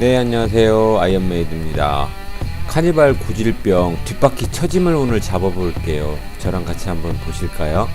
네 안녕하세요. 아이언메이드입니다. 카니발 고질병 뒷바퀴 처짐을 오늘 잡아볼게요. 저랑 같이 한번 보실까요?